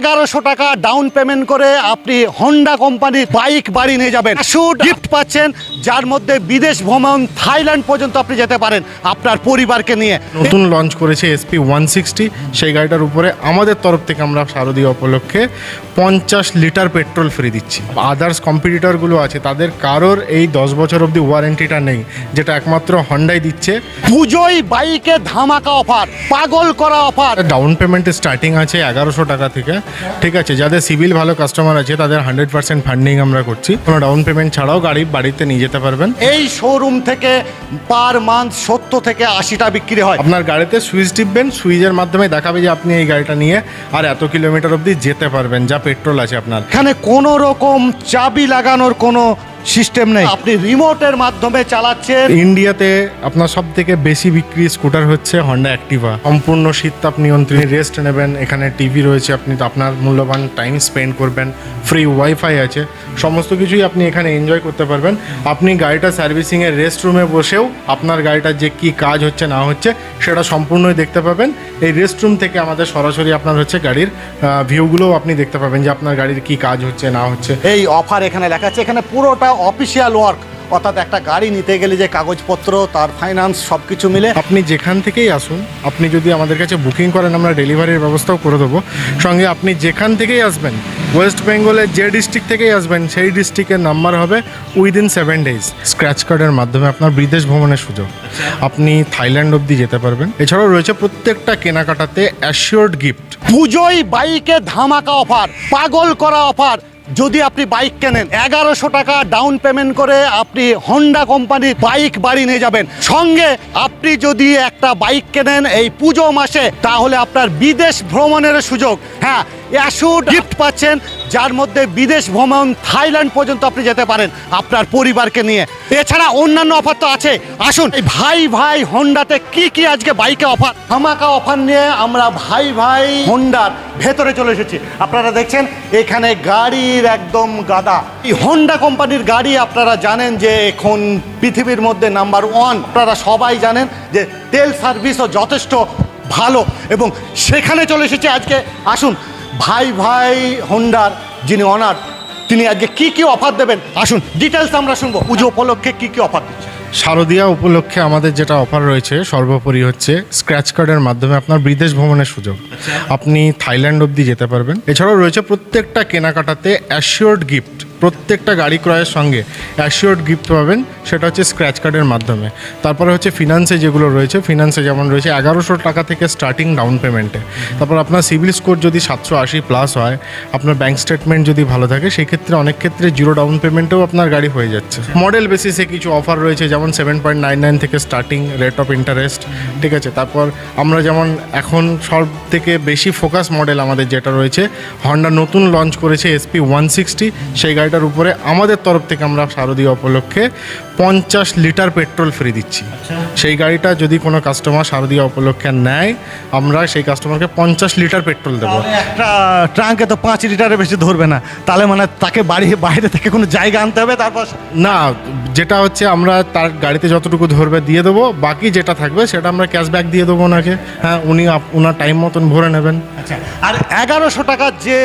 এগারোশো টাকা down payment করে আপনি হন্ডা কোম্পানির বাইক বাড়ি নিয়ে যাবেন। শুট গিফট পাচ্ছেন যার মধ্যে বিদেশ ভ্রমণ থাইল্যান্ড পর্যন্ত আপনি যেতে পারেন আপনার পরিবারকে নিয়ে। নতুন লঞ্চ করেছে এসপি ওয়ান সিক্সটি সেই গাড়িটার উপরে আমাদের তরফ থেকে আমরা শারদীয় উপলক্ষে পঞ্চাশ লিটার পেট্রোল ফ্রি দিচ্ছি। আদার্স কম্পিটিটরগুলো আছে তাদের কারোর এই দশ বছর অবধি ওয়ারেন্টিটা নেই যেটা একমাত্র হন্ডাই দিচ্ছে। পুজোয় বাইকে ধামাকা অফার পাগল করা অফার ডাউন পেমেন্টের স্টার্টিং আছে এগারোশো টাকা থেকে। ঠিক আছে যাদের সিভিল ভালো কাস্টমার আছে তাদের হান্ড্রেড পার্সেন্ট ফান্ডিং আমরা করছি। কোনো ডাউন পেমেন্ট ছাড়াও গাড়ি বাড়িতে নিয়ে যেতে পারবেন। এই শোরুম থেকে পার মান্থ সত্তর থেকে আশিটা বিক্রি হয়। আপনার গাড়িতে সুইচ টিপবেন সুইচের মাধ্যমে দেখাবে যে আপনি এই গাড়িটা নিয়ে আর এত কিলোমিটার অবধি যেতে পারবেন যা পেট্রোল আছে আপনার। এখানে কোনো রকম চাবি লাগানোর কোনো সিস্টেম নেই। আপনি রিমোটের মাধ্যমে চালাচ্ছেন। ইন্ডিয়াতে আপনার সব থেকে বেশি বিক্রি স্কুটার হচ্ছে হন্ডা অ্যাক্টিভা সম্পূর্ণ শীততাপ নিয়ন্ত্রণ রেস্ট নেবেন এখানে টিভি রয়েছে আপনি তো আপনার মূল্যবান টাইম স্পেন্ড করবেন ফ্রি ওয়াইফাই আছে সমস্ত কিছুই আপনি এখানে এনজয় করতে পারবেন। আপনি গাড়িটা সার্ভিসিংয়ের রেস্ট রুমে বসেও আপনার গাড়িটার যে কি কাজ হচ্ছে না হচ্ছে সেটা সম্পূর্ণই দেখতে পাবেন। এই রেস্ট রুম থেকে আমাদের সরাসরি আপনার হচ্ছে গাড়ির ভিউগুলোও আপনি দেখতে পাবেন যে আপনার গাড়ির কি কাজ হচ্ছে না হচ্ছে। এই অফার এখানে লেখা আছে এখানে পুরোটা অফিসিয়াল ওয়ার্ক অর্থাৎ একটা গাড়ি নিতে গেলে যে কাগজপত্র তার ফাইন্যান্স সব কিছু মিলে। আপনি যেখান থেকেই আসুন আপনি যদি আমাদের কাছে বুকিং করেন আমরা ডেলিভারির ব্যবস্থাও করে দেবো। সঙ্গে আপনি যেখান থেকেই আসবেন ওয়েস্ট বেঙ্গলের যে ডিস্ট্রিক্ট থেকেই আসবেন সেই ডিস্ট্রিক্টের নাম্বার হবে উইদিন সেভেন ডেজ স্ক্র্যাচ কার্ডের মাধ্যমে আপনার বিদেশ ভ্রমণের সুযোগ। আপনি থাইল্যান্ড অবধি যেতে পারবেন। এছাড়াও রয়েছে প্রত্যেকটা কেনাকাটাতে অ্যাসিওর্ড গিফট পুজোয় বাইকে ধামাকা অফার পাগল করা অফার যদি আপনি বাইক কেনেন, এগারোশো টাকা ডাউন পেমেন্ট করে আপনি হন্ডা কোম্পানির বাইক বাড়ি নিয়ে যাবেন। সঙ্গে আপনি যদি একটা বাইক কেনেন এই পুজো মাসে, তাহলে আপনার বিদেশ ভ্রমণের সুযোগ। হ্যাঁ অ্যাশুড গিফট পাচ্ছেন, যার মধ্যে বিদেশ ভ্রমণ থাইল্যান্ড পর্যন্ত আপনি যেতে পারেন আপনার পরিবারকে নিয়ে। এছাড়া অন্যান্য অফার তো আছে। আসুন, এই ভাই ভাই হন্ডাতে কি কি আজকে বাইকে অফার ধামাকা অফার নিয়ে আমরা ভাই ভাই হন্ডার ভেতরে চলে এসেছি। আপনারা দেখছেন, এখানে গাড়ির একদম গাদা। এই হন্ডা কোম্পানির গাড়ি আপনারা জানেন যে এখন পৃথিবীর মধ্যে নাম্বার ওয়ান আপনারা সবাই জানেন যে তেল সার্ভিসও যথেষ্ট ভালো এবং সেখানে চলে এসেছে আজকে। আসুন ভাই ভাই হোন্ডার যিনি অনার তিনি আজকে কি কি অফার দেবেন? আসুন ডিটেলস আমরা শুনব। পুজো উপলক্ষে কি কি অফার দিচ্ছে? শারদীয়া উপলক্ষে আমাদের যেটা অফার রয়েছে সর্বোপরি হচ্ছে স্ক্র্যাচ কার্ডের মাধ্যমে আপনার বিদেশ ভ্রমণের সুযোগ। আপনি থাইল্যান্ড অবধি যেতে পারবেন। এছাড়াও রয়েছে প্রত্যেকটা কেনাকাটাতে অ্যাসিওর্ড গিফট প্রত্যেকটা গাড়ি ক্রয়ের সঙ্গে অ্যাসিওর্ড গিফট পাবেন, সেটা হচ্ছে স্ক্র্যাচ কার্ডের মাধ্যমে। তারপরে হচ্ছে ফিনান্সে যেগুলো রয়েছে ফিনান্সে যেমন রয়েছে এগারোশো টাকা থেকে স্টার্টিং ডাউন পেমেন্টে তারপর আপনার সিভিল স্কোর যদি সাতশো আশি প্লাস হয়, আপনার ব্যাংক স্টেটমেন্ট যদি ভালো থাকে সেই ক্ষেত্রে অনেক ক্ষেত্রে জিরো ডাউন পেমেন্টেও আপনার গাড়ি হয়ে যাচ্ছে। মডেল বেসিসে কিছু অফার রয়েছে, যেমন সেভেন পয়েন্ট নাইন নাইন থেকে স্টার্টিং রেট অফ ইন্টারেস্ট ঠিক আছে? তারপর আমরা যেমন এখন সব থেকে বেশি ফোকাস মডেল আমাদের যেটা রয়েছে হন্ডা নতুন লঞ্চ করেছে এসপি ওয়ান সিক্সটি সেই গাড়িটার উপরে আমাদের তরফ থেকে আমরা শারদীয় উপলক্ষে পঞ্চাশ লিটার পেট্রোল ফ্রি দিচ্ছি। সেই গাড়িটা যদি কোনো কাস্টমার শারদীয় উপলক্ষে নেয় আমরা সেই কাস্টমারকে পঞ্চাশ লিটার পেট্রোল দেবো। একটা ট্রাঙ্কে তো পাঁচ লিটারের বেশি ধরবে না। তাহলে মানে তাকে বাড়ি বাইরে থেকে কোনো জায়গা আনতে হবে তারপর না যেটা হচ্ছে আমরা তার গাড়িতে যতটুকু ধরবে দিয়ে দেবো বাকি যেটা থাকবে সেটা আমরা ক্যাশব্যাক দিয়ে দেবো ওনাকে। হ্যাঁ উনি ওনার টাইম মতন ভরে নেবেন। আচ্ছা আর এগারোশো টাকার যে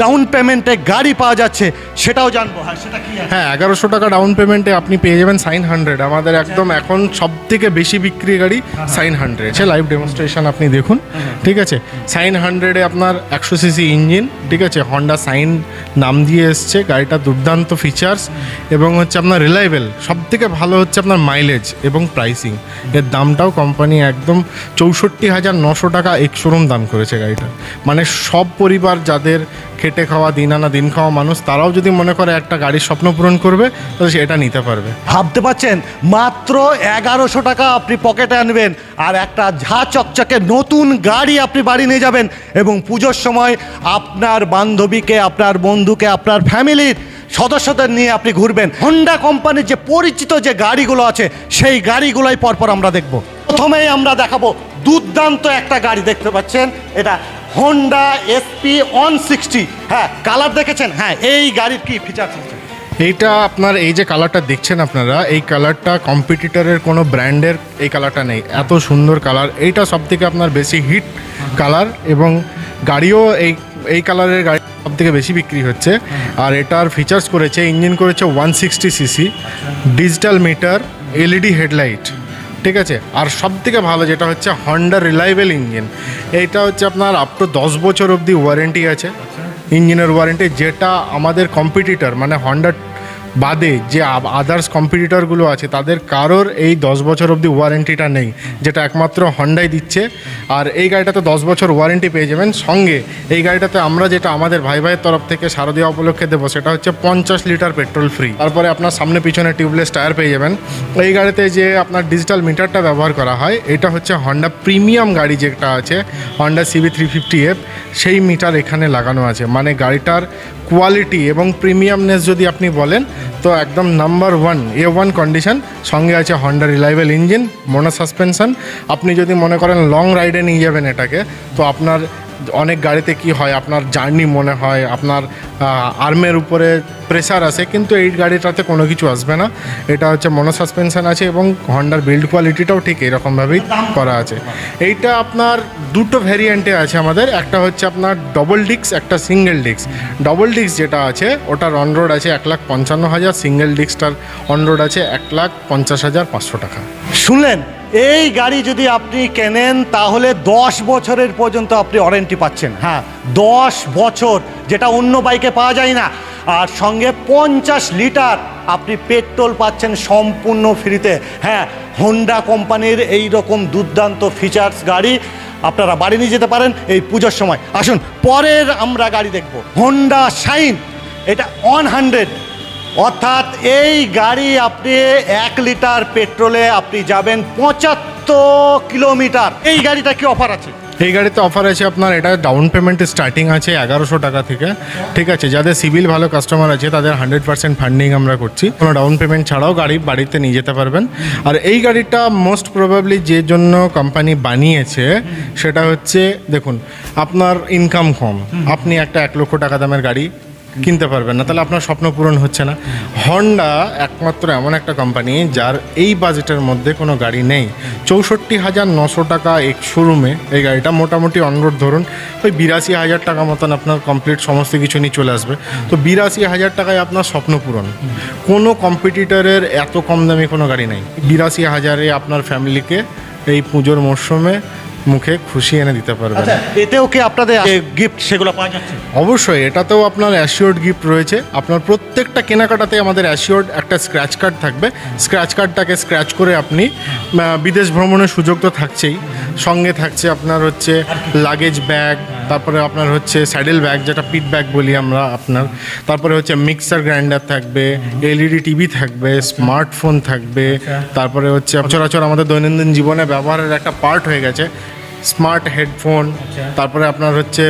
ডাউন পেমেন্টে গাড়ি পাওয়া যাচ্ছে সেটাও জানব। হ্যাঁ সেটা কি হ্যাঁ এগারোশো টাকা ডাউন পেমেন্টে আপনি পেয়ে যাবেন সাইন হান্ড্রেড আমাদের একদম এখন সব থেকে বেশি বিক্রি গাড়ি সাইন হান্ড্রেড সে লাইভ ডেমনস্ট্রেশন আপনি দেখুন ঠিক আছে? সাইন হান্ড্রেডে আপনার একশো সিসি ইঞ্জিন ঠিক আছে? হন্ডা সাইন নাম দিয়ে এসছে গাড়িটা দুর্দান্ত ফিচার্স এবং হচ্ছে আপনার রিলায়েবল সব থেকে ভালো হচ্ছে আপনার মাইলেজ এবং প্রাইসিং এর দামটাও কোম্পানি একদম চৌষট্টি হাজার নশো টাকা এক শোরুম দাম করেছে গাড়িটা। মানে সব পরিবার যাদের খেটে খাওয়া দিন আনা দিন খাওয়া মানুষ, তারাও যদি মনে করে একটা গাড়ির স্বপ্ন পূরণ করবে, তাহলে সে এটা নিতে পারবে। ভাবতে পাচ্ছেন মাত্র এগারোশো টাকা আপনি পকেটে আনবেন, আর একটা ঝা চকচকে নতুন গাড়ি আপনি বাড়ি নিয়ে যাবেন, এবং পুজোর সময় আপনার বান্ধবীকে, আপনার বন্ধুকে, আপনার ফ্যামিলির সদস্যদের নিয়ে আপনি ঘুরবেন। হন্ডা কোম্পানির যে পরিচিত যে গাড়িগুলো আছে, সেই গাড়িগুলোই পরপর আমরা দেখব। প্রথমেই আমরা দেখাবো দুর্দান্ত একটা গাড়ি, দেখতে পাচ্ছেন? এটা হন্ডা এসপি ওয়ান সিক্সটি হ্যাঁ কালার দেখেছেন? হ্যাঁ এই গাড়ির কি ফিচার্স আছে? এইটা আপনার, এই যে কালারটা দেখছেন আপনারা, এই কালারটা কম্পিটিটরের কোনো ব্র্যান্ডের এই কালারটা নেই। এত সুন্দর কালার এইটা সব থেকে আপনার বেশি হিট কালার এবং গাড়িও এই এই কালারের গাড়ি সব থেকে বেশি বিক্রি হচ্ছে। আর এটার ফিচার্স করেছে ইঞ্জিন করেছে one sixty CC digital meter LED headlight ঠিক আছে? আর সব থেকে ভালো যেটা হচ্ছে হন্ডা রিলায়েবল ইঞ্জিন এইটা হচ্ছে আপনার আপ টু দশ বছর অবধি ওয়ারেন্টি আছে। ইঞ্জিনের ওয়ারেন্টি যেটা আমাদের কম্পিটিটর মানে হন্ডা বাদে যে আদার্স কম্পিটিটরগুলো আছে, তাদের কারোর এই দশ বছর অবধি ওয়ারেন্টিটা নেই, যেটা একমাত্র হন্ডাই দিচ্ছে। আর এই গাড়িটাতে দশ বছর ওয়ারেন্টি পেয়ে যাবেন। সঙ্গে এই গাড়িটাতে আমরা যেটা আমাদের ভাই ভাইয়ের তরফ থেকে শারদীয় উপলক্ষে দেবো, সেটা হচ্ছে পঞ্চাশ লিটার পেট্রোল ফ্রি তারপরে আপনার সামনে পিছনে টিউবলেস টায়ার পেয়ে যাবেন। এই গাড়িতে যে আপনার ডিজিটাল মিটারটা ব্যবহার করা হয়, এটা হচ্ছে হন্ডা প্রিমিয়াম গাড়ি যেটা আছে Honda CB three fifty F সেই মিটার এখানে লাগানো আছে। মানে গাড়িটার কোয়ালিটি এবং প্রিমিয়ামনেস যদি আপনি বলেন তো একদম number one A one condition সঙ্গে আছে Honda reliable engine mono suspension আপনি যদি মনে করেন লং রাইডে নিয়ে যাবেন এটাকে, তো আপনার অনেক গাড়িতে কি হয়, আপনার জার্নি মনে হয়, আপনার আর্মের উপরে প্রেসার আসে, কিন্তু এই গাড়িটাতে কোনো কিছু আসবে না। এটা হচ্ছে মনো সাসপেনশন আছে এবং হন্ডার বিল্ড কোয়ালিটিটাও ঠিক এরকমভাবেই করা আছে। এইটা আপনার দুটো ভ্যারিয়েন্টে আছে আমাদের। একটা হচ্ছে আপনার ডবল ডিক্স একটা সিঙ্গেল ডিক্স ডবল ডিক্স যেটা আছে, ওটার অন রোড আছে এক লাখ পঞ্চান্ন হাজার সিঙ্গেল ডিক্সটার অন রোড আছে এক লাখ পঞ্চাশ হাজার পাঁচশো টাকা। শুনলেন? এই গাড়ি যদি আপনি কেনেন, তাহলে দশ বছরের পর্যন্ত আপনি ওয়ারেন্টি পাচ্ছেন। হ্যাঁ দশ বছর, যেটা অন্য বাইকে পাওয়া যায় না। আর সঙ্গে পঞ্চাশ লিটার আপনি পেট্রোল পাচ্ছেন সম্পূর্ণ ফ্রিতে হ্যাঁ হোন্ডা কোম্পানির এই রকম দুর্দান্ত ফিচার্স গাড়ি আপনারা বাড়ি নিয়ে যেতে পারেন এই পুজোর সময়। আসুন, পরের আমরা গাড়ি দেখব। হোন্ডা শাইন এটা ওয়ান হান্ড্রেড অর্থাৎ এই গাড়ি আপনি এক লিটার পেট্রোলে আপনি যাবেন পঁচাত্তর কিলোমিটার। এই গাড়িটা কি অফার আছে? এই গাড়িতে অফার আছে আপনার, এটা ডাউন পেমেন্ট স্টার্টিং আছে এগারোশো টাকা থেকে। ঠিক আছে, যাদের সিভিল ভালো কাস্টমার আছে, তাদের হান্ড্রেড পার্সেন্ট ফান্ডিং আমরা করছি। কোনো ডাউন পেমেন্ট ছাড়াও গাড়ি বাড়িতে নিয়ে যেতে পারবেন। আর এই গাড়িটা মোস্ট প্রবাবলি যে জন্য কোম্পানি বানিয়েছে, সেটা হচ্ছে, দেখুন, আপনার ইনকাম কম। আপনি একটা এক লক্ষ টাকা দামের গাড়ি কিনতে পারবেন না, তাহলে আপনার স্বপ্ন পূরণ হচ্ছে না। হন্ডা একমাত্র এমন একটা কোম্পানি যার এই বাজেটের মধ্যে কোনো গাড়ি নেই। চৌষট্টি হাজার নশো টাকা এক শোরুমে এই গাড়িটা মোটামুটি অনরোড ধরুন, ওই বিরাশি হাজার টাকা মতন আপনার কমপ্লিট সমস্ত কিছু নিয়ে চলে আসবে। তো বিরাশি হাজার টাকায় আপনার স্বপ্ন পূরণ। কোনো কম্পিটিটরের এত কম দামি কোনো গাড়ি নেই। বিরাশি হাজারে আপনার ফ্যামিলিকে এই পুজোর মরশুমে মুখে খুশি এনে দিতে পারবেন। এতে এতেও কি আপনাদের গিফট সেগুলো পাওয়া যাচ্ছে? অবশ্যই এটাতেও আপনার অ্যাসিওর্ড গিফট রয়েছে। আপনার প্রত্যেকটা কেনাকাটাতে আমাদের অ্যাসিওর্ড একটা স্ক্র্যাচ কার্ড থাকবে। স্ক্র্যাচ কার্ডটাকে স্ক্র্যাচ করে আপনি বিদেশ ভ্রমণের সুযোগ তো থাকছেই। সঙ্গে থাকছে আপনার হচ্ছে লাগেজ ব্যাগ তারপরে আপনার হচ্ছে স্যাডেল ব্যাগ যেটা পিট ব্যাগ বলি আমরা আপনার। তারপরে হচ্ছে মিক্সার গ্রাইন্ডার থাকবে এলইডি টিভি থাকবে স্মার্টফোন থাকবে। তারপরে হচ্ছে সচরাচর আমাদের দৈনন্দিন জীবনে ব্যবহারের একটা পার্ট হয়ে গেছে স্মার্ট হেডফোন তারপরে আপনার হচ্ছে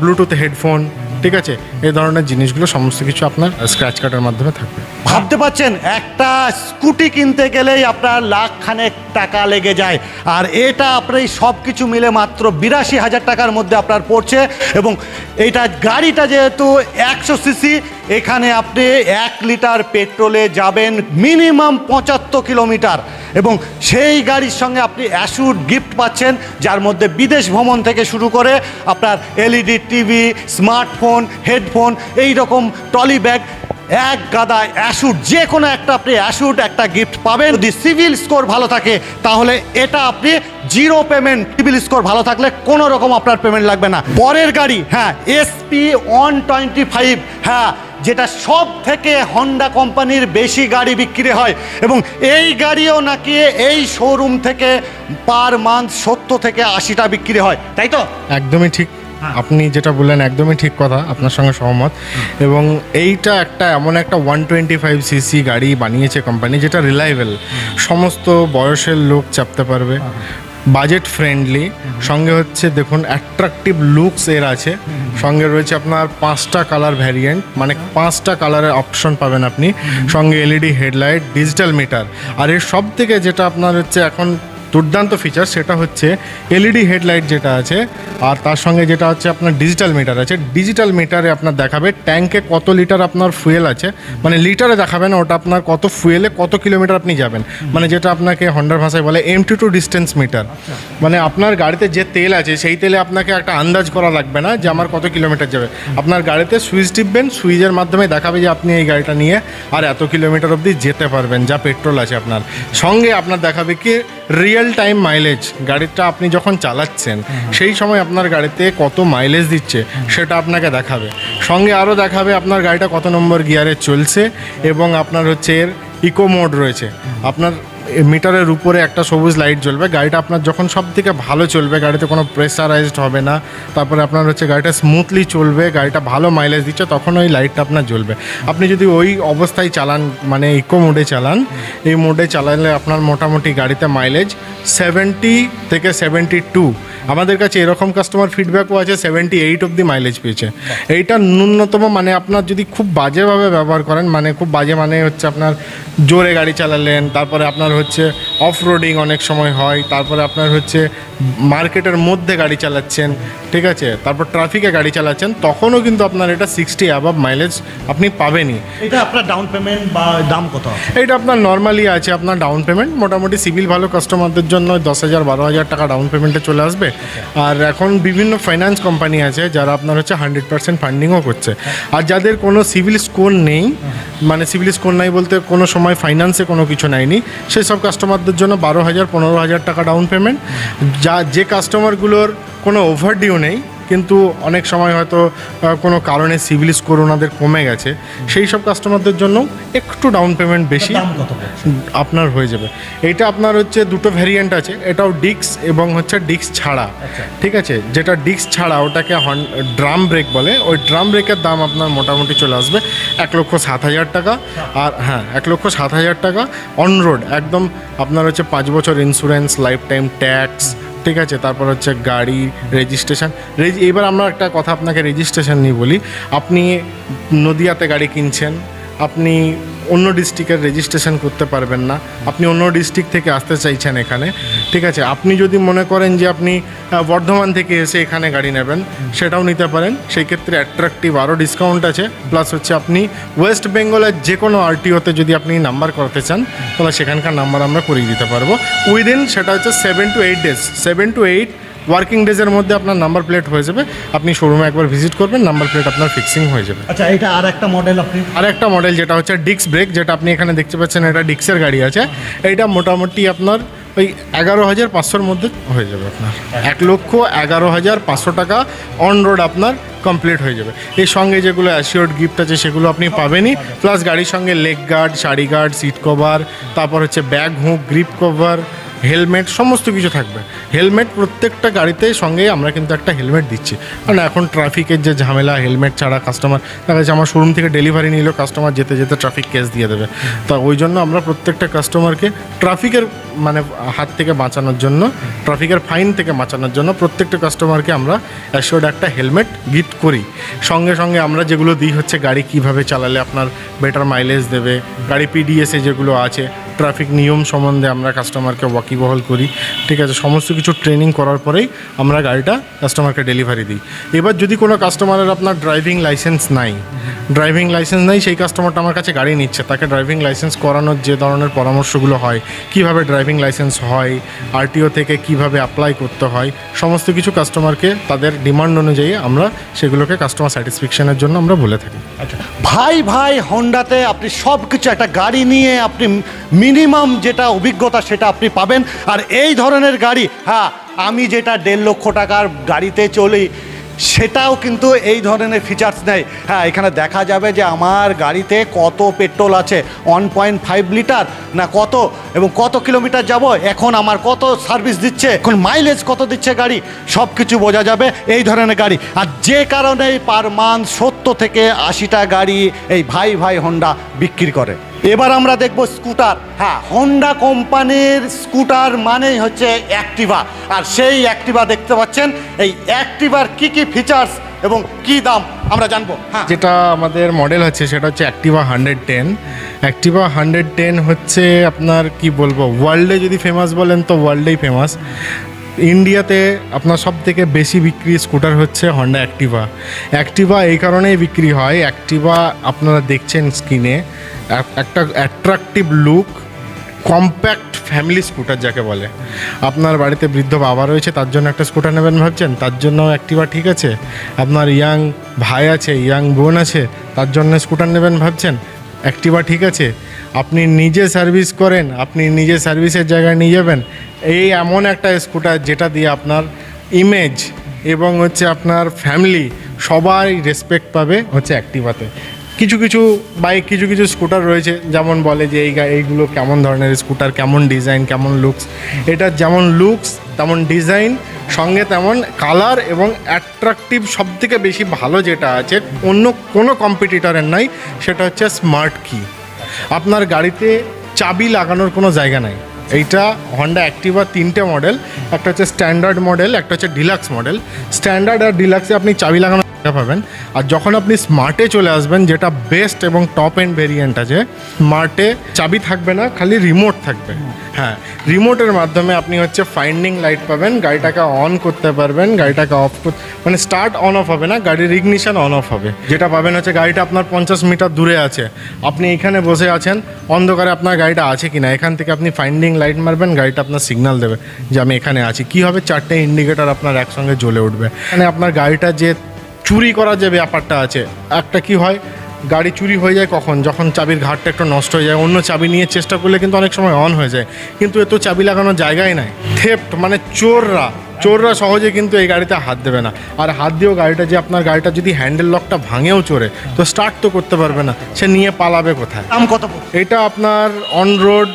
ব্লুটুথ হেডফোন ঠিক আছে, এই ধরনের জিনিসগুলো সমস্ত কিছু আপনার স্ক্র্যাচ কার্ডের মাধ্যমে থাকবে। ভাবতে পাচ্ছেন একটা স্কুটি কিনতে গেলেই আপনার লাখ খানেক টাকা লেগে যায়। আর এটা আপনার এই সব কিছু মিলে মাত্র বিরাশি হাজার টাকার মধ্যে আপনার পড়ছে এবং এইটা, গাড়িটা যেহেতু একশো সিসি এখানে আপনি এক লিটার পেট্রোলে যাবেন মিনিমাম পঁচাত্তর কিলোমিটার। এবং সেই গাড়ির সঙ্গে আপনি অ্যাসুড গিফট পাচ্ছেন, যার মধ্যে বিদেশ ভ্রমণ থেকে শুরু করে আপনার এলইডি, টিভি, স্মার্টফোন, হেডফোন, এই রকম টলি ব্যাগ, এক গাদায় অ্যাসুট যে কোনো একটা আপনি অ্যাসুট একটা গিফট পাবেন। যদি সিভিল স্কোর ভালো থাকে, তাহলে এটা আপনি জিরো পেমেন্ট। সিভিল স্কোর ভালো থাকলে কোনো রকম আপনার পেমেন্ট লাগবে না। পরের গাড়ি হ্যাঁ এসপি ওয়ান টোয়েন্টি ফাইভ হ্যাঁ যেটা সব থেকে হন্ডা কোম্পানির বেশি গাড়ি বিক্রি হয়। এবং এই গাড়িও নাকি এই শোরুম থেকে পার মান্থ সত্তর থেকে আশিটা বিক্রি হয়। তাই তো? একদমই ঠিক। আপনি যেটা বললেন একদমই ঠিক কথা আপনার সঙ্গে সহমত। এবং এইটা একটা এমন একটা ওয়ান টোয়েন্টি ফাইভ সিসি গাড়ি বানিয়েছে কোম্পানি যেটা রিলায়েবল সমস্ত বয়সের লোক চাপতে পারবে। বাজেট ফ্রেন্ডলি সঙ্গে হচ্ছে দেখুন অ্যাট্রাকটিভ লুকস এর আছে। সঙ্গে রয়েছে আপনার পাঁচটা কালার ভ্যারিয়েন্ট মানে পাঁচটা কালারের অপশন পাবেন আপনি। সঙ্গে এলইডি হেডলাইট ডিজিটাল মিটার আর এর সব থেকে যেটা আপনার হচ্ছে এখন দুর্দান্ত ফিচার সেটা হচ্ছে এলইডি হেডলাইট যেটা আছে, আর তার সঙ্গে যেটা হচ্ছে আপনার ডিজিটাল মিটার আছে। ডিজিটাল মিটারে আপনার দেখাবে ট্যাঙ্কে কত লিটার আপনার ফুয়েল আছে। মানে লিটারে দেখাবে না, ওটা আপনার কত ফুয়েলে কত কিলোমিটার আপনি যাবেন। মানে যেটা আপনাকে হন্ডার ভাষায় বলে empty to distance meter মানে আপনার গাড়িতে যে তেল আছে, সেই তেলে আপনাকে একটা আন্দাজ করা লাগবে না যে আমার কত কিলোমিটার যাবে। আপনার গাড়িতে সুইচ টিপবেন সুইচের মাধ্যমে দেখাবে যে আপনি এই গাড়িটা নিয়ে আর এত কিলোমিটার অবধি যেতে পারবেন, যা পেট্রোল আছে আপনার। সঙ্গে আপনার দেখাবে কি রিয়েল টাইম মাইলেজ গাড়িটা আপনি যখন চালাচ্ছেন সেই সময় আপনার গাড়িতে কত মাইলেজ দিচ্ছে সেটা আপনাকে দেখাবে। সঙ্গে আরও দেখাবে আপনার গাড়িটা কত নম্বর গিয়ারে চলছে এবং আপনার হচ্ছে এর ইকো মোড রয়েছে। আপনার মিটারের উপরে একটা সবুজ লাইট জ্বলবে। গাড়িটা আপনার যখন সব থেকে ভালো চলবে, গাড়িতে কোনো প্রেসারাইজড হবে না। তারপরে আপনার হচ্ছে গাড়িটা স্মুথলি চলবে, গাড়িটা ভালো মাইলেজ দিচ্ছে, তখন ওই লাইটটা আপনার জ্বলবে। আপনি যদি ওই অবস্থায় চালান মানে ইকো মোডে চালান, এই মোডে চালালে আপনার মোটামুটি গাড়িতে মাইলেজ সেভেন্টি থেকে সেভেন্টি টু আমাদের কাছে এরকম কাস্টমার ফিডব্যাকও আছে সেভেন্টি এইট অব্দি মাইলেজ পেয়েছে। এইটা ন্যূনতম মানে আপনার যদি খুব বাজেভাবে ব্যবহার করেন মানে খুব বাজে মানে হচ্ছে আপনার জোরে গাড়ি চালালেন, তারপরে আপনার হচ্ছে অফ রোডিং অনেক সময় হয় তারপরে আপনার হচ্ছে মার্কেটের মধ্যে গাড়ি চালাচ্ছেন ঠিক আছে? তারপর ট্রাফিকে গাড়ি চালাচ্ছেন তখনও কিন্তু আপনার এটা সিক্সটি অ্যাবাভ মাইলেজ আপনি পাবেনই। এটা আপনার ডাউন পেমেন্ট বা দাম কত? এটা আপনার নর্মালি আছে আপনার ডাউন পেমেন্ট মোটামুটি সিভিল ভালো কাস্টমারদের জন্য দশ হাজার বারো হাজার টাকা ডাউন পেমেন্টে চলে আসবে। আর এখন বিভিন্ন ফাইন্যান্স কোম্পানি আছে যারা আপনার হচ্ছে হান্ড্রেড পার্সেন্ট ফান্ডিংও করছে। আর যাদের কোনো সিভিল স্কোর নেই মানে সিভিল স্কোর নাই বলতে কোনো সময় ফাইন্যান্সে কোনো কিছু নেয়নি সেই সব কাস্টমারদের জন্য বারো হাজার, পনেরো হাজার টাকা ডাউন পেমেন্ট যা, যে কাস্টমারগুলোর কোনো ওভার ডিউ নেই কিন্তু অনেক সময় হয়তো কোনো কারণে সিভিল স্কোর ওনাদের কমে গেছে। সেই সব কাস্টমারদের জন্য একটু ডাউন পেমেন্ট বেশি আপনার হয়ে যাবে। এইটা আপনার হচ্ছে দুটো ভ্যারিয়েন্ট আছে এটাও ডিক্স এবং হচ্ছে ডিক্স ছাড়া। ঠিক আছে? যেটা ডিক্স ছাড়া ওটাকে ড্রাম ব্রেক বলে ওই ড্রাম ব্রেকের দাম আপনার মোটামুটি চলে আসবে এক লক্ষ সাত হাজার টাকা। আর হ্যাঁ এক লক্ষ সাত হাজার টাকা অন রোড একদম আপনার হচ্ছে পাঁচ বছর ইন্স্যুরেন্স লাইফ টাইম ট্যাক্স ঠিক আছে, তারপর হচ্ছে গাড়ি রেজিস্ট্রেশন এবার আমরা একটা কথা আপনাকে রেজিস্ট্রেশন নিয়ে বলি। আপনি নদিয়াতে গাড়ি কিনছেন আপনি অন্য ডিস্ট্রিক্টের রেজিস্ট্রেশন করতে পারবেন না। আপনি অন্য ডিস্ট্রিক্ট থেকে আসতে চাইছেন এখানে। ঠিক আছে? আপনি যদি মনে করেন যে আপনি বর্ধমান থেকে এসে এখানে গাড়ি নেবেন, সেটাও নিতে পারেন। সেই ক্ষেত্রে অ্যাট্রাকটিভ আরও ডিসকাউন্ট আছে। প্লাস হচ্ছে আপনি ওয়েস্ট বেঙ্গলের যে কোনো আরটিওতে যদি আপনি নাম্বার করতে চান, তাহলে সেখানকার নাম্বার আমরা করিয়ে দিতে পারব। উইদিন সেটা হচ্ছে seven to eight days seven to eight working ডেজের মধ্যে আপনার নাম্বার প্লেট হয়ে যাবে। আপনি শোরুমে একবার ভিজিট করবেন নাম্বার প্লেট আপনার ফিক্সিং হয়ে যাবে। আচ্ছা এটা আর একটা মডেল আপনি? আর একটা মডেল যেটা হচ্ছে ডিক্স ব্রেক যেটা আপনি এখানে দেখতে পাচ্ছেন এটা ডিক্সের গাড়ি আছে। এইটা মোটামুটি আপনার ওই এগারো হাজার পাঁচশোর মধ্যে হয়ে যাবে আপনার। এক লক্ষ এগারো হাজার পাঁচশো টাকা অন রোড আপনার কমপ্লিট হয়ে যাবে। এর সঙ্গে যেগুলো অ্যাসিওর্ড গিফট আছে সেগুলো আপনি পাবেনই। প্লাস গাড়ির সঙ্গে leg guard sari guard seat cover তারপর হচ্ছে bag hook grip cover helmet, সমস্ত কিছু থাকবে। হেলমেট প্রত্যেকটা গাড়িতে সঙ্গে আমরা কিন্তু একটা হেলমেট দিচ্ছি। কারণ এখন ট্রাফিকের যে ঝামেলা, হেলমেট ছাড়া কাস্টমার দেখা যাচ্ছে আমার শোরুম থেকে ডেলিভারি নিলেও কাস্টমার যেতে যেতে ট্রাফিক কেস দিয়ে দেবে। তা ওই জন্য আমরা প্রত্যেকটা কাস্টমারকে ট্রাফিকের মানে হাত থেকে বাঁচানোর জন্য ট্রাফিকের ফাইন থেকে বাঁচানোর জন্য প্রত্যেকটা কাস্টমারকে আমরা অ্যাসিওর্ড একটা হেলমেট গিফট করি। সঙ্গে সঙ্গে আমরা যেগুলো দিই হচ্ছে গাড়ি কীভাবে চালালে আপনার বেটার মাইলেজ দেবে, গাড়ি পিডিএসে যেগুলো আছে ট্রাফিক নিয়ম সম্বন্ধে আমরা কাস্টমারকে ওয়াকিবহল করি। ঠিক আছে, সমস্ত কিছু ট্রেনিং করার পরেই আমরা গাড়িটা কাস্টমারকে ডেলিভারি দিই। এবার যদি কোনো কাস্টমারের আপনার ড্রাইভিং লাইসেন্স নাই ড্রাইভিং লাইসেন্স নেই, সেই কাস্টমারটা আমার কাছে গাড়ি নিচ্ছে। তাকে ড্রাইভিং লাইসেন্স করানোর যে ধরনের পরামর্শগুলো হয়, কীভাবে ড্রাইভিং লাইসেন্স হয় আরটিও থেকে কীভাবে অ্যাপ্লাই করতে হয়, সমস্ত কিছু কাস্টমারকে তাদের ডিমান্ড অনুযায়ী আমরা সেগুলোকে কাস্টমার স্যাটিসফ্যাকশনের জন্য আমরা বলে থাকি। আচ্ছা ভাই ভাই হন্ডাতে আপনি সব কিছু একটা গাড়ি নিয়ে আপনি মিনিমাম যেটা অভিজ্ঞতা সেটা আপনি পাবেন। আর এই ধরনের গাড়ি হ্যাঁ আমি যেটা দেড় লক্ষ টাকার গাড়িতে চলি, সেটাও কিন্তু এই ধরনের ফিচার্স নেই হ্যাঁ এখানে দেখা যাবে যে আমার গাড়িতে কত পেট্রোল আছে ওয়ান পয়েন্ট ফাইভ লিটার না কত, এবং কত কিলোমিটার যাব, এখন আমার কত সার্ভিস দিচ্ছে, এখন মাইলেজ কত দিচ্ছে গাড়ি সব কিছু বোঝা যাবে এই ধরনের গাড়ি। আর যে কারণে পার মান্থ সত্তর থেকে আশিটা গাড়ি এই ভাই ভাই হোন্ডা বিক্রি করে। এবার আমরা দেখব স্কুটার। হ্যাঁ হন্ডা কোম্পানির স্কুটার মানেই হচ্ছে অ্যাক্টিভা আর সেই অ্যাক্টিভা দেখতে পাচ্ছেন, এই অ্যাক্টিভার কি কি ফিচার্স এবং কি দাম আমরা জানব। হ্যাঁ। যেটা আমাদের মডেল হচ্ছে, সেটা হচ্ছে Activa hundred ten Activa hundred ten হচ্ছে আপনার, কি বলব ওয়ার্ল্ডে যদি ফেমাস বলেন তো ওয়ার্ল্ডেই ফেমাস ইন্ডিয়াতে আপনার সব থেকে বেশি বিক্রি স্কুটার হচ্ছে হন্ডা অ্যাক্টিভা অ্যাক্টিভা এই কারণেই বিক্রি হয়। অ্যাক্টিভা আপনারা দেখছেন স্ক্রিনে একটা attractive look compact family scooter যাকে বলে। আপনার বাড়িতে বৃদ্ধ বাবা রয়েছে, তার জন্য একটা স্কুটার নেবেন ভাবছেন? তার জন্য অ্যাক্টিভা ঠিক আছে। আপনার ইয়াং ভাই আছে ইয়াং বোন আছে, তার জন্য স্কুটার নেবেন ভাবছেন? অ্যাক্টিভা ঠিক আছে, আপনি নিজে সার্ভিস করেন, আপনি নিজে সার্ভিসের জায়গায় নিয়ে যাবেন। এই এমন একটা স্কুটার যেটা দিয়ে আপনার ইমেজ এবং হচ্ছে আপনার ফ্যামিলি সবাই রেসপেক্ট পাবে হচ্ছে অ্যাক্টিভাতে। কিছু কিছু বাইক কিছু কিছু স্কুটার রয়েছে। যেমন বলে যে এই এইগুলো কেমন ধরনের স্কুটার কেমন ডিজাইন কেমন লুকস এটা যেমন লুকস তেমন ডিজাইন সঙ্গে তেমন কালার এবং অ্যাট্রাকটিভ সব থেকে বেশি ভালো যেটা আছে, অন্য কোনো কম্পিটিটরের নাই, সেটা হচ্ছে স্মার্ট কি আপনার গাড়িতে চাবি লাগানোর কোনো জায়গা নাই। এইটা হন্ডা অ্যাক্টিভা তিনটে মডেল একটা হচ্ছে স্ট্যান্ডার্ড মডেল একটা হচ্ছে ডিলাক্স মডেল স্ট্যান্ডার্ড আর ডিলাক্সে আপনি চাবি লাগানো জায়গা পাবেন আর যখন আপনি স্মার্টে চলে আসবেন, যেটা বেস্ট এবং টপ এন্ড ভেরিয়েন্ট আছে স্মার্টে চাবি থাকবে না, খালি রিমোট থাকবে। হ্যাঁ রিমোটের মাধ্যমে আপনি হচ্ছে ফাইন্ডিং লাইট পাবেন, গাড়িটাকে অন করতে পারবেন, গাড়িটাকে অফ মানে স্টার্ট অন অফ হবে না, গাড়ির ইগনিশন অন অফ হবে। যেটা পাবেন হচ্ছে গাড়িটা আপনার পঞ্চাশ মিটার দূরে আছে। আপনি এখানে বসে আছেন, অন্ধকারে আপনার গাড়িটা আছে কিনা, এখান থেকে আপনি ফাইন্ডিং লাইট মারবেন, গাড়িটা আপনার সিগন্যাল দেবে যে আমি এখানে আছি। কি হবে? চারটে ইন্ডিকেটার আপনার একসঙ্গে জ্বলে উঠবে। মানে আপনার গাড়িটা যে চুরি করার যে ব্যাপারটা আছে একটা কি হয় গাড়ি চুরি হয়ে যায় কখন? যখন চাবির ঘাটটা একটু নষ্ট হয়ে যায় অন্য চাবি নিয়ে চেষ্টা করলে কিন্তু অনেক সময় অন হয়ে যায়। কিন্তু এ তো চাবি লাগানোর জায়গাই নাই। থেপ্ট মানে চোররা। চোররা সহজে কিন্তু এই গাড়িতে হাত দেবে না। আর হাত দিয়েও গাড়িটা যে আপনার গাড়িটা যদি হ্যান্ডেল লকটা ভাঙেও চোরে তো স্টার্ট তো করতে পারবে না। সে নিয়ে পালাবে কোথায়? দাম কত এটা আপনার অন রোড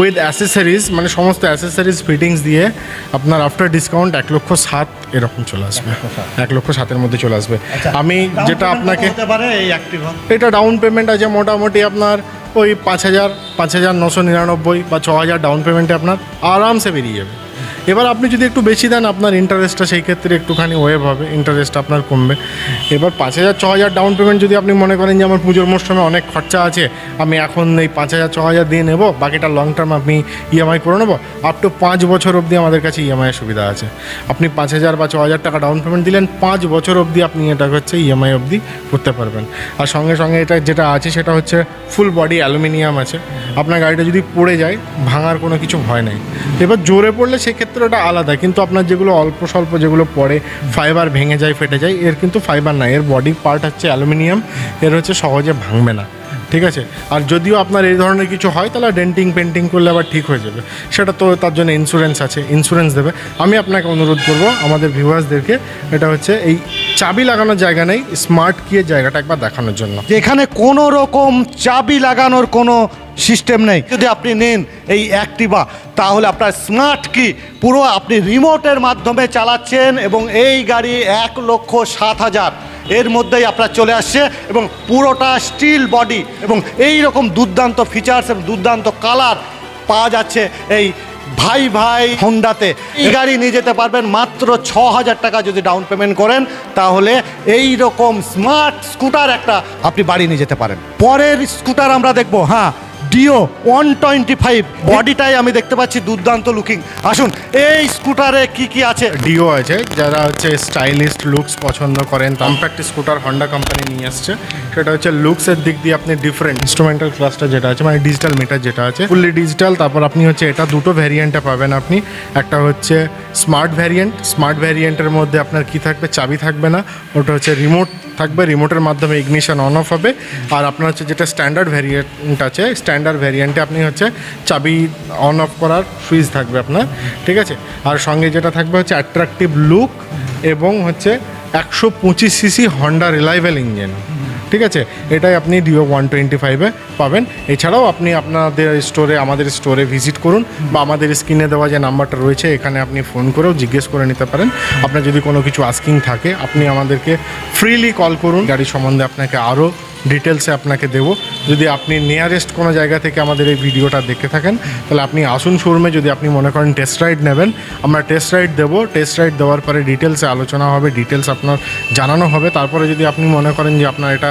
উইথ অ্যাসেসরিজ মানে সমস্ত অ্যাসেসরিজ ফিটিংস দিয়ে আপনার আফটার ডিসকাউন্ট এক লক্ষ সাত এরকম চলে আসবে। এক লক্ষ সাতের মধ্যে চলে আসবে। আমি যেটা আপনাকে এটা ডাউন পেমেন্ট আছে মোটামুটি আপনার ওই পাঁচ হাজার পাঁচ হাজার নশো নিরানব্বই বা ছ হাজার ডাউন পেমেন্টে আপনার আরামসে বেরিয়ে যাবে। এবার আপনি যদি একটু বেশি দেন, আপনার ইন্টারেস্টটা সেই ক্ষেত্রে একটুখানি ওয়েভ হবে ইন্টারেস্ট আপনার কমবে। এবার পাঁচ হাজার, ছ হাজার ডাউন পেমেন্ট যদি আপনি মনে করেন যে আমার পুজোর মরশুমে অনেক খরচা আছে, আমি এখন এই পাঁচ হাজার, ছ হাজার দিয়ে নেব, বাকিটা লং টার্ম আপনি ইএমআই করে নেব আপ টু পাঁচ বছর অবধি আমাদের কাছে ইএমআইয়ের সুবিধা আছে। আপনি পাঁচ হাজার বা ছ হাজার টাকা ডাউন পেমেন্ট দিলেন, পাঁচ বছর অবধি আপনি এটা হচ্ছে ইএমআই অবধি করতে পারবেন। আর সঙ্গে সঙ্গে এটা যেটা আছে, সেটা হচ্ছে ফুল বডি অ্যালুমিনিয়াম আছে। আপনার গাড়িটা যদি পড়ে যায়, ভাঙার কোনো কিছু ভয় নেই। এবার জোরে পড়লে সেক্ষেত্রে ওটা আলাদা, কিন্তু আপনার যেগুলো অল্প স্বল্প যেগুলো পড়ে ফাইবার ভেঙে যায়, ফেটে যায়, এর কিন্তু ফাইবার নাই এর বডি পার্ট হচ্ছে অ্যালুমিনিয়াম, এর হচ্ছে সহজে ভাঙবে না। ঠিক আছে? আর যদিও আপনার এই ধরনের কিছু হয়, তাহলে ডেন্টিং পেন্টিং করলে আবার ঠিক হয়ে যাবে। সেটা তো তার জন্য ইন্স্যুরেন্স আছে ইন্স্যুরেন্স দেবে। আমি আপনাকে অনুরোধ করব, আমাদের ভিউয়ার্সদেরকে এটা হচ্ছে এই চাবি লাগানোর জায়গা নেই স্মার্ট কিয়ের জায়গাটা একবার দেখানোর জন্য। যেখানে কোনো রকম চাবি লাগানোর কোনো সিস্টেম নেই। যদি আপনি নেন এই অ্যাক্টিভা তাহলে আপনার স্মার্ট কি পুরো আপনি রিমোটের মাধ্যমে চালাচ্ছেন এবং এই গাড়ি এক লক্ষ সাত হাজার। এর মধ্যেই আপনার চলে আসছে এবং পুরোটা স্টিল বডি এবং এই রকম দুর্দান্ত ফিচার্স এবং দুর্দান্ত কালার পাওয়া যাচ্ছে এই ভাই ভাই হোন্ডাতে এই গাড়ি নিয়ে যেতে পারবেন মাত্র ছ হাজার টাকা যদি ডাউন পেমেন্ট করেন তাহলে এই রকম স্মার্ট স্কুটার একটা আপনি বাড়ি নিয়ে যেতে পারেন। পরের স্কুটার আমরা দেখব হ্যাঁ ডিও ওয়ান টোয়েন্টি ফাইভ বডিটাই আমি দেখতে পাচ্ছি, দুর্দান্ত লুকিং আসুন, এই স্কুটারে কি কি আছে? ডিও আছে, যারা হচ্ছে স্টাইলিস্ট লুকস পছন্দ করেন কম্প্যাক্ট স্কুটার হন্ডা কোম্পানি নিয়ে আসছে। সেটা হচ্ছে লুকসের দিক দিয়ে আপনি ডিফারেন্ট ইনস্ট্রুমেন্টাল ক্লাসটা যেটা আছে মানে ডিজিটাল মিটার যেটা আছে ফুললি ডিজিটাল তারপর আপনি হচ্ছে এটা দুটো ভ্যারিয়েন্টে পাবেন আপনি। একটা হচ্ছে স্মার্ট ভ্যারিয়েন্ট স্মার্ট ভ্যারিয়েন্টের মধ্যে আপনার কি থাকবে? চাবি থাকবে না। ওটা হচ্ছে রিমোট থাকবে। রিমোটের মাধ্যমে ইগনিশন অন অফ হবে। আর আপনার হচ্ছে যেটা স্ট্যান্ডার্ড ভ্যারিয়েন্ট আছে স্ট্যান্ডার্ড ভ্যারিয়েন্টে আপনি হচ্ছে চাবি অন অফ করার সুইচ থাকবে আপনার, ঠিক আছে? আর সঙ্গে যেটা থাকবে হচ্ছে অ্যাট্রাকটিভ লুক এবং হচ্ছে একশো পঁচিশ সিসি হন্ডা রিলাইভেল ইঞ্জিন ঠিক আছে? এটাই আপনি ডিও ওয়ান টোয়েন্টি ফাইভে পাবেন। এছাড়াও আপনি আপনাদের স্টোরে আমাদের স্টোরে ভিজিট করুন বা আমাদের স্ক্রিনে দেওয়া যে নাম্বারটা রয়েছে, এখানে আপনি ফোন করেও জিজ্ঞেস করে নিতে পারেন। আপনার যদি কোনো কিছু আস্কিং থাকে, আপনি আমাদেরকে ফ্রিলি কল করুন। গাড়ি সম্বন্ধে আপনাকে আরও ডিটেলসে আপনাকে দেবো। যদি আপনি নিয়ারেস্ট কোনো জায়গা থেকে আমাদের এই ভিডিওটা দেখে থাকেন, তাহলে আপনি আসুন শোরুমে যদি আপনি মনে করেন টেস্ট রাইড নেবেন, আমরা টেস্ট রাইড দেবো। টেস্ট রাইড দেওয়ার পরে ডিটেলসে আলোচনা হবে ডিটেলস আপনার জানানো হবে। তারপরে যদি আপনি মনে করেন যে আপনার এটা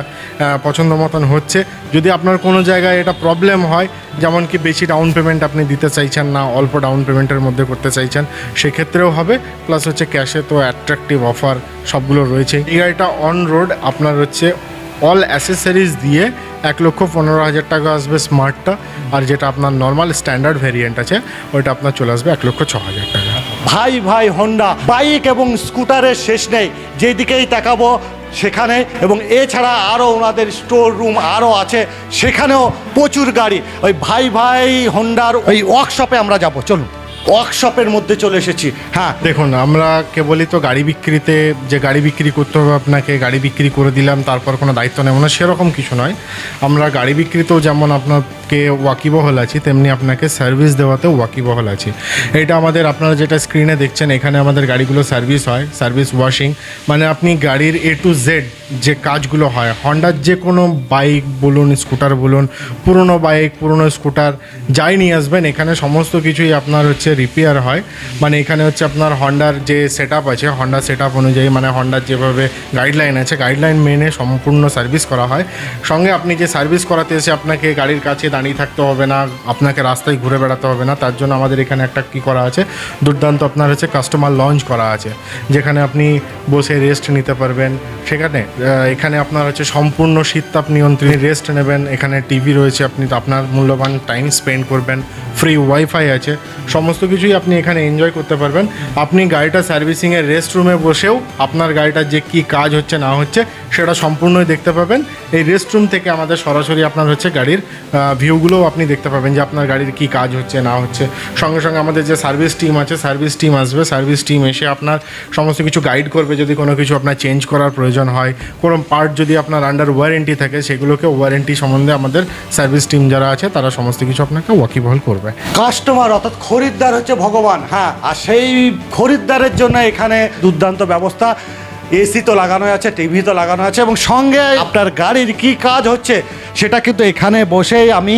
পছন্দ মতন হচ্ছে। যদি আপনার কোনো জায়গায় এটা প্রবলেম হয়, যেমন কি বেশি ডাউন পেমেন্ট আপনি দিতে চাইছেন না, অল্প ডাউন পেমেন্টের মধ্যে করতে চাইছেন, সেক্ষেত্রেও হবে। প্লাস হচ্ছে ক্যাশে তো অ্যাট্রাকটিভ অফার সবগুলো রয়েছে। এই গাড়িটা অন রোড আপনার হচ্ছে অল অ্যাসেসরিজ দিয়ে এক লক্ষ পনেরো হাজার টাকা আসবে স্মার্টটা আর যেটা আপনার নর্মাল স্ট্যান্ডার্ড ভেরিয়েন্ট আছে, ওইটা আপনার চলে আসবে এক লক্ষ ছ হাজার টাকা। ভাই ভাই হন্ডা বাইক এবং স্কুটারের শেষ নেই। যেদিকেই তাকাবো সেখানে এবং এছাড়া আরও ওনাদের স্টোর রুম আরও আছে। সেখানেও প্রচুর গাড়ি। ওই ভাই ভাই হন্ডার ওই ওয়ার্কশপে আমরা যাব। চলুন। ওয়ার্কশপের মধ্যে চলে এসেছি। হ্যাঁ দেখুন, আমরা কেবলই তো গাড়ি বিক্রিতে, যে গাড়ি বিক্রি করতে হবে আপনাকে, গাড়ি বিক্রি করে দিলাম, তারপর কোনো দায়িত্ব নেব না, সেরকম কিছু নয়। আমরা গাড়ি বিক্রিতেও যেমন আপনাকে ওয়াকিবহল আছি, তেমনি আপনাকে সার্ভিস দেওয়াতেও ওয়াকিবহল আছি। এটা আমাদের, আপনারা যেটা স্ক্রিনে দেখছেন, এখানে আমাদের গাড়িগুলো সার্ভিস হয়, সার্ভিস ওয়াশিং মানে আপনি গাড়ির এ টু জেড যে কাজগুলো হয় হন্ডার যে কোনো বাইক বলুন স্কুটার বলুন, পুরনো বাইক পুরনো স্কুটার যাই নিয়ে আসবেন, এখানে সমস্ত কিছুই আপনার হচ্ছে রিপেয়ার হয়। মানে এখানে হচ্ছে আপনার হন্ডার যে সেট আছে হন্ডা সেট অনুযায়ী মানে হন্ডার যেভাবে গাইডলাইন আছে গাইডলাইন মেনে সম্পূর্ণ সার্ভিস করা হয়। সঙ্গে আপনি যে সার্ভিস করাতে এসে আপনাকে গাড়ির কাছে দাঁড়িয়ে থাকতে হবে না, আপনাকে রাস্তায় ঘুরে বেড়াতে হবে না, তার জন্য আমাদের এখানে একটা কি করা আছে, দুর্দান্ত আপনার হচ্ছে কাস্টমার লঞ্চ করা আছে। যেখানে আপনি বসে রেস্ট নিতে পারবেন। সেখানে এখানে আপনার হচ্ছে সম্পূর্ণ শীততাপ নিয়ন্ত্রণ রেস্ট নেবেন। এখানে টিভি রয়েছে, আপনি আপনার মূল্যবান টাইম স্পেন্ড করবেন। ফ্রি ওয়াইফাই আছে। সমস্ত কিছুই আপনি এখানে এনজয় করতে পারবেন। আপনি গাড়িটা সার্ভিসিংয়ের রেস্ট রুমে বসেও আপনার গাড়িটার যে কী কাজ হচ্ছে না হচ্ছে সেটা সম্পূর্ণই দেখতে পাবেন। এই রেস্ট রুম থেকে আমাদের সরাসরি আপনার হচ্ছে গাড়ির ভিউগুলোও আপনি দেখতে পাবেন যে আপনার গাড়ির কী কাজ হচ্ছে, না হচ্ছে। সঙ্গে সঙ্গে আমাদের যে সার্ভিস টিম আছে সার্ভিস টিম আসবে। সার্ভিস টিম এসে আপনার সমস্ত কিছু গাইড করবে যদি কোনো কিছু আপনার চেঞ্জ করার প্রয়োজন হয়। কোনো পার্ট যদি আপনার আন্ডার ওয়ারেন্টি থাকে, সেগুলোকে ওয়ারেন্টি সম্বন্ধে আমাদের সার্ভিস টিম যারা আছে, তারা সমস্ত কিছু আপনাকে ওয়াকিবহল করবে। কাস্টমার অর্থাৎ খরিদ্দার হচ্ছে ভগবান হ্যাঁ। আর সেই খরিদ্দারের জন্য এখানে দুর্দান্ত ব্যবস্থা। এসি তো লাগানো আছে, টিভি তো লাগানো আছে এবং সঙ্গে আপনার গাড়ির কি কাজ হচ্ছে সেটা কিন্তু এখানে বসেই আমি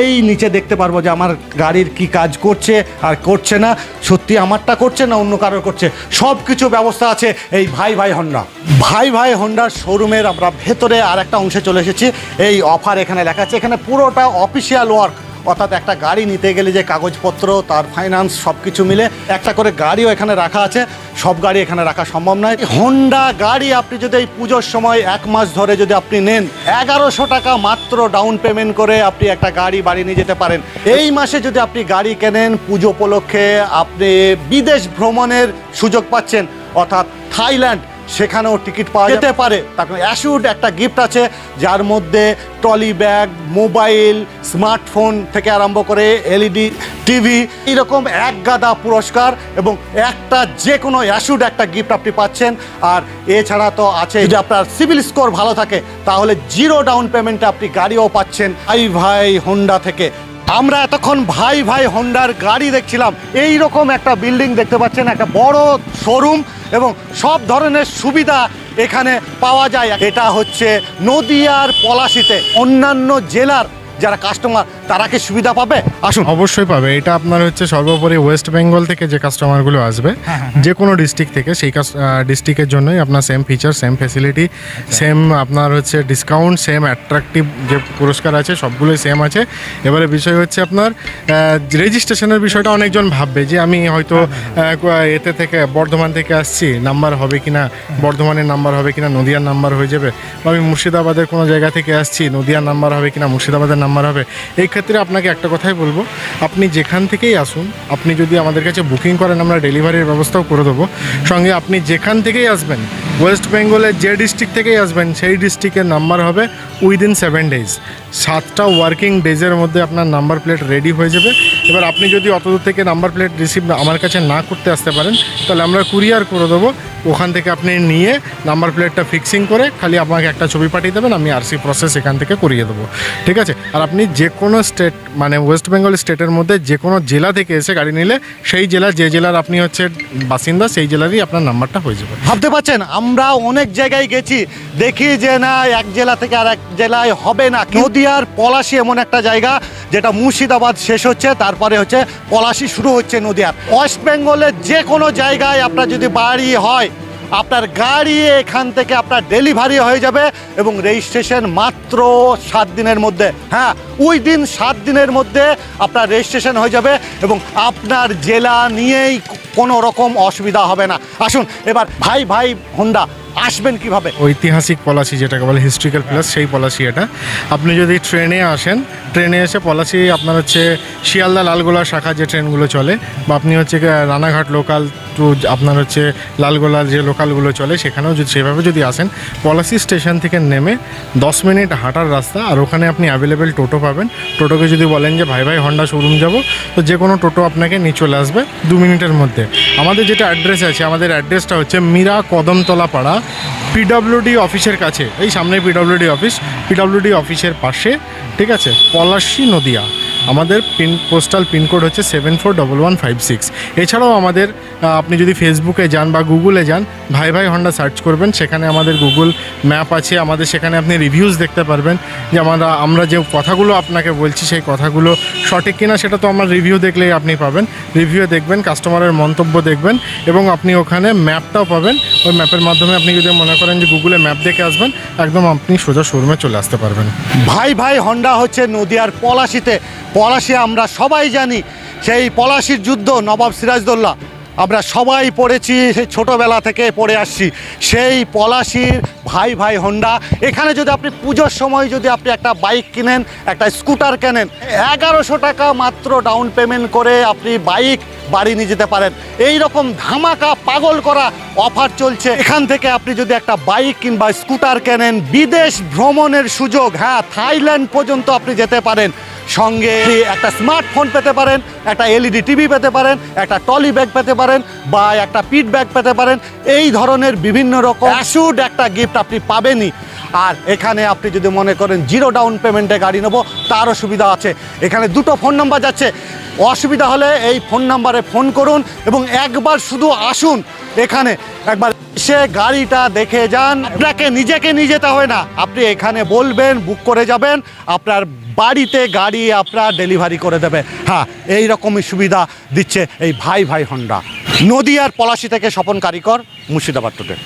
এই নিচে দেখতে পারব যে আমার গাড়ির কি কাজ করছে আর করছে না। সত্যি আমারটা করছে না অন্য কারোর করছে? সব কিছু ব্যবস্থা আছে এই ভাই ভাই হন্ডা। ভাই ভাই হন্ডার শোরুমের আমরা ভেতরে আর একটা অংশে চলে এসেছি। এই অফার এখানে লেখা আছে। এখানে পুরোটা অফিসিয়াল ওয়ার্ক অর্থাৎ একটা গাড়ি নিতে গেলে যে কাগজপত্র, তার ফাইন্যান্স সব কিছু মিলে একটা করে গাড়িও এখানে রাখা আছে। সব গাড়ি এখানে রাখা সম্ভব নয়। হোন্ডা গাড়ি আপনি যদি এই পুজোর সময় এক মাস ধরে যদি আপনি নেন, এগারোশো টাকা মাত্র ডাউন পেমেন্ট করে আপনি একটা গাড়ি বাড়ি নিয়ে যেতে পারেন। এই মাসে যদি আপনি গাড়ি কেনেন, পুজো উপলক্ষে আপনি বিদেশ ভ্রমণের সুযোগ পাচ্ছেন, অর্থাৎ থাইল্যান্ড সেখানেও টিকিট পাওয়া যেতে পারে। তারপর অ্যাসুড একটা গিফট আছে যার মধ্যে ট্রলি ব্যাগ মোবাইল স্মার্টফোন থেকে আরম্ভ করে এলইডি টিভি এরকম এক গাদা পুরস্কার এবং একটা যে কোনো অ্যাসুড একটা গিফট আপনি পাচ্ছেন। আর এছাড়া তো আছে যদি আপনার সিভিল স্কোর ভালো থাকে তাহলে জিরো ডাউন পেমেন্টে আপনি গাড়িও পাচ্ছেন। আই ভাই হোন্ডা থেকে আমরা এতক্ষণ ভাই ভাই হন্ডার গাড়ি দেখছিলাম। এই রকম একটা বিল্ডিং দেখতে পাচ্ছেন, একটা বড় শোরুম এবং সব ধরনের সুবিধা এখানে পাওয়া যায়। এটা হচ্ছে নদিয়ার পলাশিতে। অন্যান্য জেলার যারা কাস্টমার তারা কি সুবিধা পাবে? আসুন। অবশ্যই পাবে। এটা আপনার হচ্ছে সর্বোপরি ওয়েস্ট বেঙ্গল থেকে যে কাস্টমারগুলো আসবে যে কোনো ডিস্ট্রিক্ট থেকে সেই ডিস্ট্রিক্টের জন্যই আপনার same feature same facility same আপনার হচ্ছে ডিসকাউন্ট সেম অ্যাট্রাকটিভ যে পুরস্কার আছে সবগুলোই সেম আছে। এবারে বিষয় হচ্ছে আপনার রেজিস্ট্রেশনের বিষয়টা অনেকজন ভাববে যে আমি হয়তো এতে থেকে বর্ধমান থেকে আসছি নাম্বার হবে কি না বর্ধমানের নাম্বার হবে কি না নদিয়ার নাম্বার হয়ে যাবে। বা আমি মুর্শিদাবাদের কোনো জায়গা থেকে আসছি নদিয়ার নাম্বার হবে কি না মুর্শিদাবাদের নাম্বার হবে। এই ক্ষেত্রে আপনাকে একটা কথাই বলব। আপনি যেখান থেকেই আসুন, আপনি যদি আমাদের কাছে বুকিং করেন, আমরা ডেলিভারির ব্যবস্থাও করে দেবো। সঙ্গে আপনি যেখান থেকেই আসবেন, ওয়েস্ট বেঙ্গলের যে ডিস্ট্রিক্ট থেকেই আসবেন, সেই ডিস্ট্রিক্টের নাম্বার হবে উইদিন সেভেন ডেজ। সাতটা ওয়ার্কিং ডেজের মধ্যে আপনার নাম্বার প্লেট রেডি হয়ে যাবে। এবার আপনি যদি অত দূর থেকে নাম্বার প্লেট রিসিভ আমার কাছে না করতে আসতে পারেন, তাহলে আমরা কুরিয়ার করে দেবো। ওখান থেকে আপনি নিয়ে নাম্বার প্লেটটা ফিক্সিং করে খালি আমাকে একটা ছবি পাঠিয়ে দেবেন, আমি আরসি প্রসেস এখান থেকে করিয়ে দেবো। ঠিক আছে? আর আপনি যে কোনো স্টেট মানে ওয়েস্ট বেঙ্গল স্টেটের মধ্যে যে কোনো জেলা থেকে এসে গাড়ি নিলে সেই জেলা, যে জেলার আপনি হচ্ছে বাসিন্দা, সেই জেলারই আপনার নাম্বারটা হয়ে যাবে। ভাবতে পারছেন? আমরা অনেক জায়গায় গেছি, দেখি যে না, এক জেলা থেকে আর এক জেলায় হবে না। নদিয়ার পলাশি এমন একটা জায়গা, যেটা মুর্শিদাবাদ শেষ হচ্ছে, তারপরে হচ্ছে পলাশি শুরু হচ্ছে নদিয়ার। ওয়েস্ট বেঙ্গলের যে কোনো জায়গায় আপনার যদি বাড়ি হয় আপনার গাড়ি এখান থেকে আপনার ডেলিভারি হয়ে যাবে এবং রেজিস্ট্রেশন মাত্র সাত দিনের মধ্যে। হ্যাঁ ওই দিন সাত দিনের মধ্যে আপনার রেজিস্ট্রেশন হয়ে যাবে এবং আপনার জেলা নিয়েই কোনো রকম অসুবিধা হবে না। আসুন, এবার ভাই ভাই হোন্ডা আসবেন কীভাবে? ঐতিহাসিক পলাশি যেটাকে বলে হিস্ট্রিক্যাল প্লেস সেই পলাশি এটা। আপনি যদি ট্রেনে আসেন, ট্রেনে এসে পলাশি আপনার হচ্ছে শিয়ালদা লালগোলা শাখা যে ট্রেনগুলো চলে, বা আপনি হচ্ছে রানাঘাট লোকাল টু আপনার হচ্ছে লালগোলা যে লোকালগুলো চলে, সেখানেও যদি সেভাবে যদি আসেন, পলাশি স্টেশন থেকে নেমে দশ মিনিট হাঁটার রাস্তা, আর ওখানে আপনি অ্যাভেলেবেল টোটো পাবেন। টোটোকে যদি বলেন যে, ভাই ভাই হন্ডা শোরুম যাব, তো যে কোনো টোটো আপনাকে নিয়ে চলে আসবে দু মিনিটের মধ্যে। আমাদের যেটা অ্যাড্রেস আছে, আমাদের অ্যাড্রেসটা হচ্ছে মীরা কদমতলা পাড়া পিডব্লিউডি অফিসের কাছে এই সামনে পিডাব্লিউডি অফিস পিডাব্লিউডি অফিসের পাশে ঠিক আছে? পলাশী নদিয়া। আমাদের পিন পোস্টাল পিনকোড হচ্ছে seven four double one five six এছাড়াও আমাদের আপনি যদি ফেসবুকে যান বা গুগলে যান, ভাই ভাই হন্ডা সার্চ করবেন, সেখানে আমাদের গুগল ম্যাপ আছে, আমাদের সেখানে আপনি রিভিউজ দেখতে পারবেন। যে আমরা আমরা যে কথাগুলো আপনাকে বলছি, সেই কথাগুলো সঠিক কিনা সেটা তো আমার রিভিউ দেখলেই আপনি পাবেন। রিভিউ দেখবেন কাস্টমারের মন্তব্য দেখবেন, এবং আপনি ওখানে ম্যাপটাও পাবেন। ওই ম্যাপের মাধ্যমে আপনি যদি মনে করেন যে গুগলে ম্যাপ দেখে আসবেন, একদম আপনি সোজা শোরুমে চলে আসতে পারবেন। ভাই ভাই হন্ডা হচ্ছে নদিয়ার পলাশিতে। পলাশি আমরা সবাই জানি, সেই পলাশির যুদ্ধ নবাব সিরাজদৌল্লা, আমরা সবাই পড়েছি সেই ছোটোবেলা থেকে পড়ে আসছি। সেই পলাশির ভাই ভাই হন্ডা, এখানে যদি আপনি পুজোর সময় যদি আপনি একটা বাইক কিনেন, একটা স্কুটার কেনেন, এগারোশো টাকা মাত্র ডাউন পেমেন্ট করে আপনি বাইক বাড়ি নিয়ে যেতে পারেন। এই রকম ধামাকা পাগল করা অফার চলছে। এখান থেকে আপনি যদি একটা বাইক কিংবা স্কুটার কেনেন, বিদেশ ভ্রমণের সুযোগ হ্যাঁ থাইল্যান্ড পর্যন্ত আপনি যেতে পারেন। সঙ্গে একটা স্মার্টফোন পেতে পারেন, একটা এলইডি টিভি পেতে পারেন, একটা টলি ব্যাগ পেতে পারেন বা একটা পিট ব্যাগ পেতে পারেন। এই ধরনের বিভিন্ন রকম অ্যাসুড একটা গিফট আপনি পাবেনই। আর এখানে আপনি যদি মনে করেন জিরো ডাউন পেমেন্টে গাড়ি নেব, তারও সুবিধা আছে। এখানে দুটো ফোন নাম্বার যাচ্ছে। অসুবিধা হলে এই ফোন নাম্বারে ফোন করুন এবং একবার শুধু আসুন। এখানে একবার সে গাড়িটা দেখে যান। আপনাকে নিজেকে নিয়ে যেতে হয় না। আপনি এখানে বলবেন বুক করে যাবেন। আপনার বাড়িতে গাড়ি আপনার ডেলিভারি করে দেবে। হ্যাঁ এই রকমই সুবিধা দিচ্ছে এই ভাই ভাই হন্ডা। নদিয়ার পলাশি থেকে স্বপন কারিকর, মুর্শিদাবাদ টুডে